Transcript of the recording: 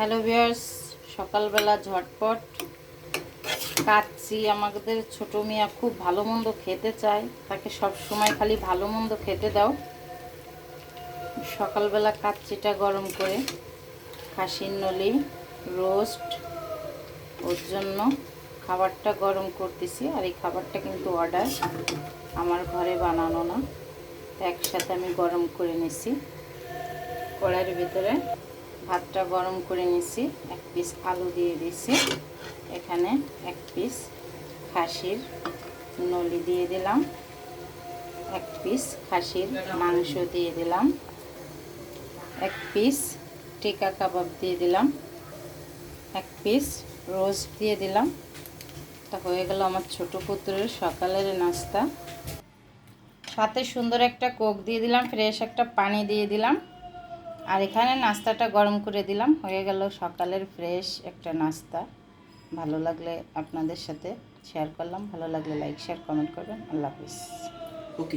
Hello viewers, সকালবেলা ঝটপট কাচ্ছি আমাদের ছোট মিয়া খুব ভালো মন্দ খেতে চায়, তাকে সব সময় খালি ভালো মন্দ খেতে দাও। সকালবেলা কাচ্চিটা গরম করে খাসির নলি, রোস্ট, ওর জন্য খাবারটা গরম করতেছি, আর এই খাবারটা কিন্তু অর্ডার আমার ঘরে বানানো না। একসাথে আমি গরম করে নিছি। কড়াইয়ের ভিতরে ভাতটা গরম করে নিছি। এক পিস আলু দিয়ে দিছি। এখানে এক পিস খাসির নলি দিয়ে দিলাম। এক পিস খাসির মাংস দিয়ে দিলাম। এক পিস টিকা কাবাব দিয়ে দিলাম। এক পিস রোজ দিয়ে দিলাম। তা হয়ে গেল আমার ছোট পুত্রের সকালের নাস্তা। সাথে সুন্দর একটা কোক দিয়ে দিলাম, ফ্রেশ একটা পানি দিয়ে দিলাম। আর এখানে নাস্তাটা গরম করে দিলাম। হয়ে গেল সকালের ফ্রেশ একটা নাস্তা। ভালো লাগলে আপনাদের সাথে শেয়ার করলাম। ভালো লাগলে লাইক শেয়ার কমেন্ট করবেন। আল্লাহ হাফিজ।